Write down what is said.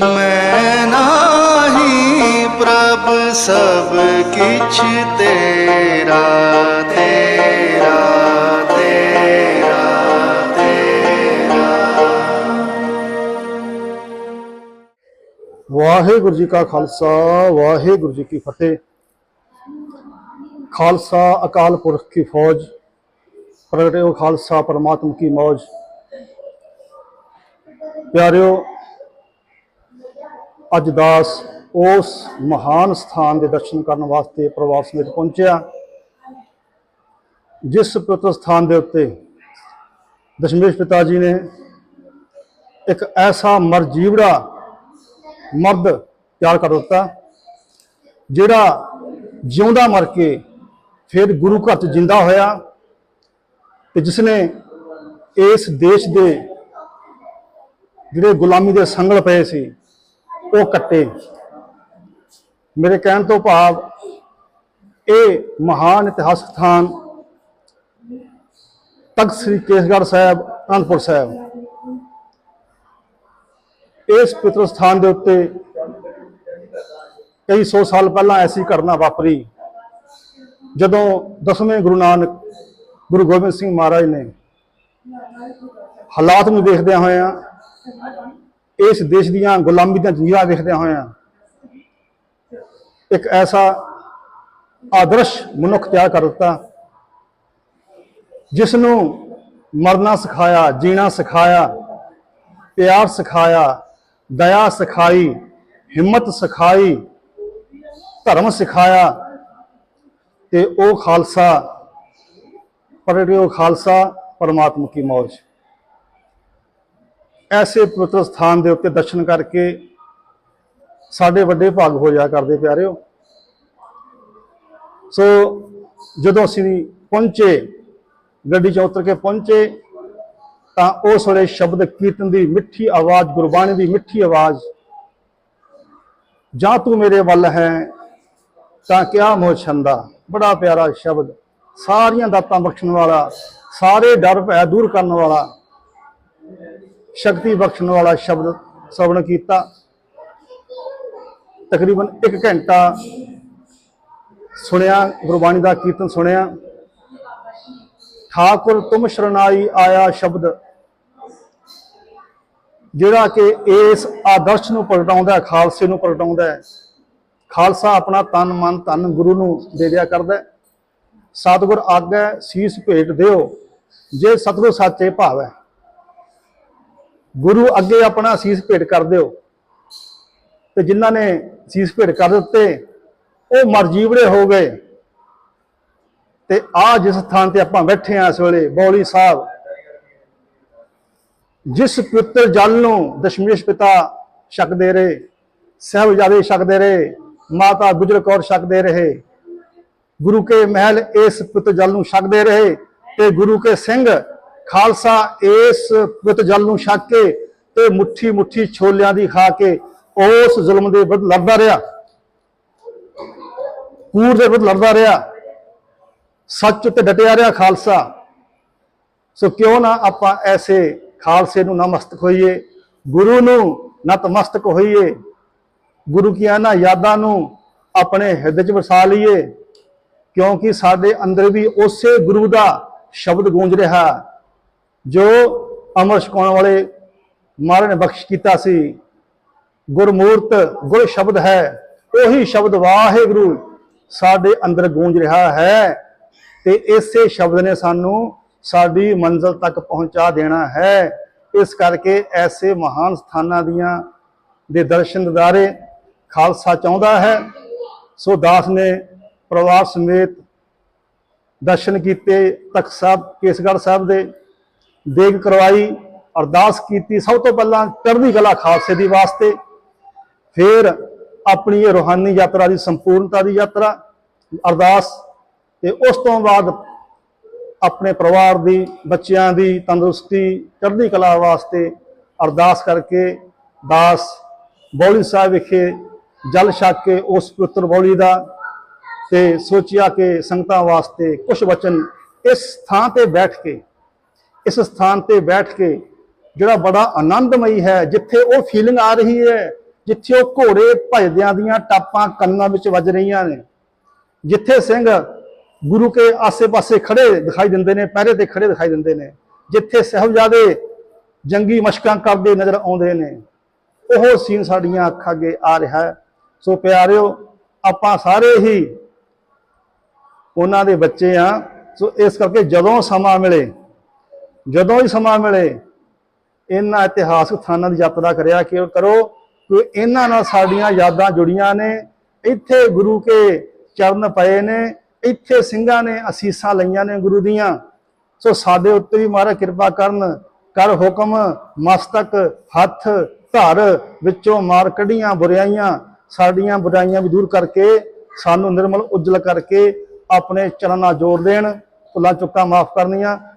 ਮੈਂ ਨਾਹੀ ਪ੍ਰਭ ਸਭ ਕਿਛ ਤੇਰਾ ਤੇਰਾ ਤੇਰਾ ਤੇਰਾ ਵਾਹਿਗੁਰੂ ਜੀ ਕਾ ਖਾਲਸਾ ਵਾਹਿਗੁਰੂ ਜੀ ਕੀ ਫਤਿਹ ਖਾਲਸਾ ਅਕਾਲ ਪੁਰਖ ਕੀ ਫੌਜ ਪ੍ਰਗਟਿਓ ਖਾਲਸਾ ਪਰਮਾਤਮ ਕੀ ਮੌਜ ਪਿਆਰਿਓ ਅੱਜ ਦਾਸ ਉਸ ਮਹਾਨ ਸਥਾਨ ਦੇ ਦਰਸ਼ਨ ਕਰਨ ਵਾਸਤੇ ਪਰਿਵਾਰ ਸਮੇਤ ਪਹੁੰਚਿਆ, ਜਿਸ ਪਵਿੱਤਰ ਸਥਾਨ ਦੇ ਉੱਤੇ ਦਸ਼ਮੇਸ਼ ਪਿਤਾ ਜੀ ਨੇ ਇੱਕ ਐਸਾ ਮਰਜੀਵੜਾ ਮਰਦ ਤਿਆਰ ਕਰ ਦਿੱਤਾ, ਜਿਹੜਾ ਜਿਉਂਦਾ ਮਰ ਕੇ ਫਿਰ ਗੁਰੂ ਘਰ ਚ ਜਿੰਦਾ ਹੋਇਆ ਤੇ ਜਿਸ ਨੇ ਇਸ ਦੇਸ਼ ਦੇ ਜਿਹੜੇ ਗੁਲਾਮੀ ਦੇ ਸੰਗਲ ਪਏ ਸੀ ਉਹ ਕੱਟੇ। ਮੇਰੇ ਕਹਿਣ ਤੋਂ ਭਾਵ ਇਹ ਮਹਾਨ ਇਤਿਹਾਸਕ ਸਥਾਨ ਤਖਤ ਸ੍ਰੀ ਕੇਸਗੜ੍ਹ ਸਾਹਿਬ, ਅਨੰਦਪੁਰ ਸਾਹਿਬ। ਇਸ ਪਵਿੱਤਰ ਸਥਾਨ ਦੇ ਉੱਤੇ ਕਈ ਸੌ ਸਾਲ ਪਹਿਲਾਂ ਐਸੀ ਘਟਨਾ ਵਾਪਰੀ, ਜਦੋਂ ਦਸਵੇਂ ਗੁਰੂ ਨਾਨਕ, ਗੁਰੂ ਗੋਬਿੰਦ ਸਿੰਘ ਮਹਾਰਾਜ ਨੇ ਹਾਲਾਤ ਨੂੰ ਦੇਖਦਿਆਂ ਹੋਇਆਂ ਇਸ ਦੇਸ਼ ਦੀਆਂ ਗੁਲਾਮੀ ਦੀਆਂ ਜੰਜੀਰਾਂ ਵੇਖਦਿਆਂ ਹੋਇਆਂ ਇੱਕ ਐਸਾ ਆਦਰਸ਼ ਮਨੁੱਖ ਤਿਆਰ ਕਰ ਦਿੱਤਾ ਜਿਸ ਨੂੰ ਮਰਨਾ ਸਿਖਾਇਆ, ਜੀਣਾ ਸਿਖਾਇਆ, ਪਿਆਰ ਸਿਖਾਇਆ, ਦਇਆ ਸਿਖਾਈ, ਹਿੰਮਤ ਸਿਖਾਈ, ਧਰਮ ਸਿਖਾਇਆ ਤੇ ਉਹ ਖਾਲਸਾ ਪਰੜਿਓ ਖਾਲਸਾ, ਪਰਮਾਤਮਾ ਕੀ ਮੌਜ। ਐਸੇ ਪਵਿੱਤਰ ਸਥਾਨ ਦੇ ਉੱਤੇ ਦਰਸ਼ਨ ਕਰਕੇ ਸਾਡੇ ਵੱਡੇ ਭਾਗ ਹੋ ਜਾ ਕਰਦੇ ਪਿਆਰਿਓ। ਸੋ ਜਦੋਂ ਅਸੀਂ ਪਹੁੰਚੇ, ਗੱਡੀ 'ਚ ਉਤਰ ਕੇ ਪਹੁੰਚੇ, ਤਾਂ ਉਸ ਵੇਲੇ ਸ਼ਬਦ ਕੀਰਤਨ ਦੀ ਮਿੱਠੀ ਆਵਾਜ਼, ਗੁਰਬਾਣੀ ਦੀ ਮਿੱਠੀ ਆਵਾਜ਼, ਜਾਂ ਤੂੰ ਮੇਰੇ ਵੱਲ ਹੈ, ਤਾਂ ਕਿਆ ਮੋਹ ਛੰਦਾ? ਬੜਾ ਪਿਆਰਾ ਸ਼ਬਦ। ਸਾਰੀਆਂ ਦਾਤਾਂ ਬਖਸ਼ਣ ਵਾਲਾ, ਸਾਰੇ ਡਰ ਭੈ ਦੂਰ ਕਰਨ ਵਾਲਾ। ਸ਼ਕਤੀ ਬਖਸ਼ਣ ਵਾਲਾ ਸ਼ਬਦ ਸਵਣ ਕੀਤਾ। ਤਕਰੀਬਨ 1 ਘੰਟਾ ਸੁਣਿਆ, ਗੁਰਬਾਣੀ ਦਾ ਕੀਰਤਨ ਸੁਣਿਆ। ਠਾਕੁਰ ਤੁਮ ਸ਼ਰਨਾਈ ਆਇਆ ਸ਼ਬਦ, ਜਿਹੜਾ ਕਿ ਇਸ ਆਦਰਸ਼ ਨੂੰ ਪ੍ਰਗਟਾਉਂਦਾ ਹੈ, ਖਾਲਸੇ ਨੂੰ ਪ੍ਰਗਟਾਉਂਦਾ ਹੈ। ਖਾਲਸਾ ਆਪਣਾ ਤਨ, ਮਨ, ਧਨ, ਗੁਰੂ ਨੂੰ ਦੇ ਦਿਆ ਕਰਦਾ ਹੈ। ਸਤਿਗੁਰ ਆਗੈ ਸੀਸ ਭੇਟ ਦਿਓ। ਜੇ ਸਤਿਗੁਰ ਸਾਚੇ ਭਾਵ ਹੈ। ਗੁਰੂ ਅੱਗੇ ਆਪਣਾ ਸੀਸ ਭੇਟ ਕਰ ਦਿਓ। ਤੇ ਜਿਨ੍ਹਾਂ ਨੇ ਸੀਸ ਭੇਟ ਕਰ ਦਿੱਤੇ, ਉਹ ਮਰਜੀਵੜੇ ਹੋ ਗਏ। ਤੇ ਆ ਜਿਸ ਥਾਂ ਤੇ ਆਪਾਂ ਬੈਠੇ ਆ ਇਸ ਵੇਲੇ, ਬੌਲੀ ਸਾਹਿਬ, ਜਿਸ ਪਵਿੱਤਰ ਜਲ ਨੂੰ ਦਸ਼ਮੇਸ਼ ਪਿਤਾ ਛਕਦੇ ਰਹੇ, ਸਾਹਿਬਜ਼ਾਦੇ ਛਕਦੇ ਰਹੇ, ਮਾਤਾ ਗੁਜਰ ਕੌਰ ਛਕਦੇ ਰਹੇ, ਗੁਰੂ ਕੇ ਮਹਿਲ ਇਸ ਪਵਿੱਤਰ ਜਲ ਨੂੰ ਛਕਦੇ ਰਹੇ ਤੇ ਗੁਰੂ ਕੇ ਸਿੰਘ ਖਾਲਸਾ ਇਸ ਪਵਿੱਤਰ ਜਲ ਨੂੰ ਛੱਕ ਕੇ ਤੇ ਮੁੱਠੀ ਮੁੱਠੀ ਛੋਲਿਆਂ ਦੀ ਖਾ ਕੇ ਉਸ ਜ਼ੁਲਮ ਦੇ ਵਿਰੁੱਧ ਲੜਦਾ ਰਿਹਾ। ਕੂੜ ਦੇ ਵਿਰੁੱਧ ਲੜਦਾ ਰਿਹਾ। ਸੱਚ ਉੱਤੇ ਡਟਿਆ ਰਿਹਾ ਖਾਲਸਾ। ਸੋ ਕਿਉਂ ਨਾ ਆਪਾਂ ਐਸੇ ਖਾਲਸੇ ਨੂੰ ਨਮਸਤਕ ਹੋਈਏ, ਗੁਰੂ ਨੂੰ ਨਤਮਸਤਕ ਹੋਈਏ, ਗੁਰੂ ਕੀਆਂ ਨਾ ਯਾਦਾਂ ਨੂੰ ਆਪਣੇ ਹਿਰਦੇ 'ਚ ਵਸਾ ਲਈਏ, ਕਿਉਂਕਿ ਸਾਡੇ ਅੰਦਰ ਵੀ ਉਸੇ ਗੁਰੂ ਦਾ ਸ਼ਬਦ ਗੂੰਜ ਰਿਹਾ। ਜੋ ਅਮਰ ਛਕਾਉਣ ਵਾਲੇ ਮਹਾਰਾਜ ਨੇ ਬਖਸ਼ ਕੀਤਾ ਸੀ, ਗੁਰਮੂਰਤ, ਗੁਰ ਸ਼ਬਦ ਹੈ, ਉਹੀ ਸ਼ਬਦ ਵਾਹਿਗੁਰੂ ਸਾਡੇ ਅੰਦਰ ਗੂੰਜ ਰਿਹਾ ਹੈ ਤੇ ਇਸੇ ਸ਼ਬਦ ਨੇ ਸਾਨੂੰ ਸਾਡੀ ਮੰਜ਼ਲ ਤੱਕ ਪਹੁੰਚਾ ਦੇਣਾ ਹੈ। ਇਸ ਕਰਕੇ ਐਸੇ ਮਹਾਨ ਸਥਾਨਾਂ ਦੀਆਂ ਦੇ ਦਰਸ਼ਨ ਦਿਦਾਰੇ ਖਾਲਸਾ ਚਾਹੁੰਦਾ ਹੈ। ਸੋ ਦਾਸ ਨੇ ਪਰਿਵਾਰ ਸਮੇਤ ਦਰਸ਼ਨ ਕੀਤੇ ਤਖਤ ਸਾਹਿਬ, ਕੇਸਗੜ੍ਹ ਸਾਹਿਬ ਦੇ। ਦੇਗ ਕਰਵਾਈ, ਅਰਦਾਸ ਕੀਤੀ, ਸਭ ਤੋਂ ਪਹਿਲਾਂ ਚੜ੍ਹਦੀ ਕਲਾ ਖਾਲਸੇ ਦੀ ਵਾਸਤੇ, ਫਿਰ ਆਪਣੀ ਇਹ ਰੋਹਾਨੀ ਯਾਤਰਾ ਦੀ ਸੰਪੂਰਨਤਾ ਦੀ ਯਾਤਰਾ, ਅਰਦਾਸ, ਤੇ ਉਸ ਤੋਂ ਬਾਅਦ ਆਪਣੇ ਪਰਿਵਾਰ ਦੀ, ਬੱਚਿਆਂ ਦੀ ਤੰਦਰੁਸਤੀ, ਚੜ੍ਹਦੀ ਕਲਾ ਵਾਸਤੇ ਅਰਦਾਸ ਕਰਕੇ ਦਾਸ ਬੌਲੀ ਸਾਹਿਬ ਵਿਖੇ ਜਲ ਛਕ ਕੇ ਉਸ ਪੁੱਤਰ ਬੌਲੀ ਦਾ ਤੇ ਸੋਚਿਆ ਕਿ ਸੰਗਤਾਂ ਵਾਸਤੇ ਕੁਝ ਵਚਨ ਇਸ ਥਾਂ ਤੇ ਬੈਠ ਕੇ ਇਸ ਸਥਾਨ ਤੇ ਬੈਠ ਕੇ ਜਿਹੜਾ ਬੜਾ ਆਨੰਦਮਈ ਹੈ, ਜਿੱਥੇ ਉਹ ਫੀਲਿੰਗ ਆ ਰਹੀ ਹੈ, ਜਿੱਥੇ ਉਹ ਘੋੜੇ ਭਜਦਿਆਂ ਦੀਆਂ ਟਾਪਾਂ ਕੰਨਾਂ ਵਿੱਚ ਵੱਜ ਰਹੀਆਂ ਨੇ। ਜਿੱਥੇ ਸਿੰਘ ਗੁਰੂ ਕੇ ਆਸੇ-ਪਾਸੇ ਖੜੇ ਦਿਖਾਈ ਦਿੰਦੇ ਨੇ, ਪਹਿਰੇ ਤੇ ਖੜੇ ਦਿਖਾਈ ਦਿੰਦੇ ਨੇ। ਜਿੱਥੇ ਸਾਹਿਬਜ਼ਾਦੇ ਜੰਗੀ ਮਸ਼ਕਾਂ ਕਰਦੇ ਨਜ਼ਰ ਆਉਂਦੇ ਨੇ। ਉਹ ਸੀਨ ਸਾਡੀਆਂ ਅੱਖਾਂ ਅੱਗੇ ਆ ਰਿਹਾ ਹੈ। ਸੋ ਪਿਆਰਿਓ, ਆਪਾਂ ਸਾਰੇ ਹੀ ਉਹਨਾਂ ਦੇ ਬੱਚੇ ਆ। ਸੋ ਇਸ ਕਰਕੇ ਜਦੋਂ ਸਮਾਂ ਮਿਲੇ ਜਦੋਂ ਹੀ ਸਮਾਂ ਮਿਲੇ, ਇਹਨਾਂ ਇਤਿਹਾਸਕ ਥਾਨਾਂ ਦੀ ਯਾਤਰਾ ਕਰਿਆ ਕਿ ਕਰੋ ਕਿ ਇਹਨਾਂ ਨਾਲ ਸਾਡੀਆਂ ਯਾਦਾਂ ਜੁੜੀਆਂ ਨੇ। ਇੱਥੇ ਗੁਰੂ ਕੇ ਚਰਨ ਪਏ ਨੇ, ਇੱਥੇ ਸਿੰਘਾਂ ਨੇ ਅਸੀਸਾਂ ਲਈਆਂ ਨੇ ਗੁਰੂ ਦੀਆਂ। ਸੋ ਸਾਡੇ ਉੱਤੇ ਵੀ ਮਹਾਰਾਜ ਕਿਰਪਾ ਕਰਨ, ਕਰ ਹੁਕਮ, ਮਸਤਕ, ਹੱਥ, ਧਰ ਵਿੱਚੋਂ ਮਾਰ ਕੱਢੀਆਂ ਬੁਰਾਈਆਂ, ਸਾਡੀਆਂ ਬੁਰਾਈਆਂ ਵੀ ਦੂਰ ਕਰਕੇ, ਸਾਨੂੰ ਨਿਰਮਲ ਉਜਲ ਕਰਕੇ ਆਪਣੇ ਚਰਨਾਂ ਨਾਲ ਜੋੜ ਦੇਣ। ਭੁੱਲਾਂ ਚੁੱਕਾਂ ਮਾਫ ਕਰਨੀਆਂ।